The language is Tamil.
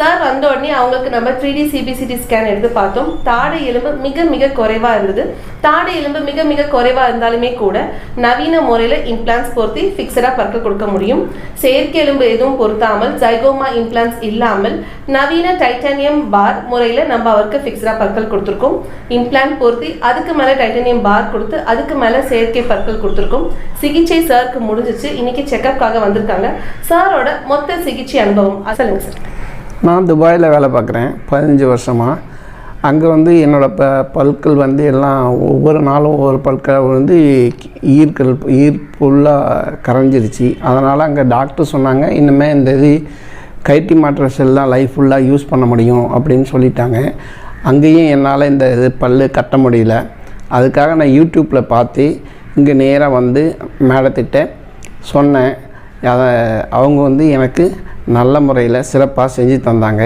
சார் வந்த உடனே அவங்களுக்கு நம்ம த்ரீ டி சிபிசிடி ஸ்கேன் எடுத்து பார்த்தோம். தாடை எலும்பு மிக மிக குறைவாக இருந்தது. தாடை எலும்பு மிக மிக குறைவாக இருந்தாலுமே கூட நவீன முறையில் இம்ப்ளான்ஸ் பொருத்தி ஃபிக்ஸடாக பற்கள் கொடுக்க முடியும். செயற்கை எலும்பு எதுவும் பொருத்தாமல் ஜைகோமா இம்ப்ளான்ஸ் இல்லாமல் நவீன டைட்டானியம் பார் முறையில் நம்ம அவருக்கு ஃபிக்ஸடாக பற்கள் கொடுத்துருக்கோம். இம்ப்ளான்ட் பொருத்தி அதுக்கு மேலே டைட்டானியம் பார் கொடுத்து அதுக்கு மேலே செயற்கை பற்கள் கொடுத்துருக்கோம். சிகிச்சை சாருக்கு முடிஞ்சிச்சு. இன்னைக்கு செக்கப்காக வந்திருக்காங்க. சாரோட மொத்த சிகிச்சை அனுபவம். அசலுங்க சொல்லுங்க சார் நான் துபாயில் வேலை பார்க்குறேன் பதினஞ்சு வருஷமாக அங்கே வந்து என்னோடய ப பல்கள் வந்து எல்லாம் ஒவ்வொரு நாளும் ஒவ்வொரு பல்களை வந்து ஈர்க்கல் ஈர் ஃபுல்லாக கரைஞ்சிருச்சு. அதனால் அங்கே டாக்டர் சொன்னாங்க இனிமேல் இந்த இது கைட்டி மாற்ற செல்லாம் லைஃப் ஃபுல்லாக யூஸ் பண்ண முடியும் அப்படின்னு சொல்லிட்டாங்க. அங்கேயும் என்னால் இந்த இது பல்லு கட்ட முடியல. அதுக்காக நான் யூடியூப்பில் பார்த்து இங்கே நேராக வந்து மேடத்திட்ட சொன்னேன். அதை அவங்க வந்து எனக்கு நல்ல முறையில் சிறப்பாக செஞ்சு தந்தாங்க.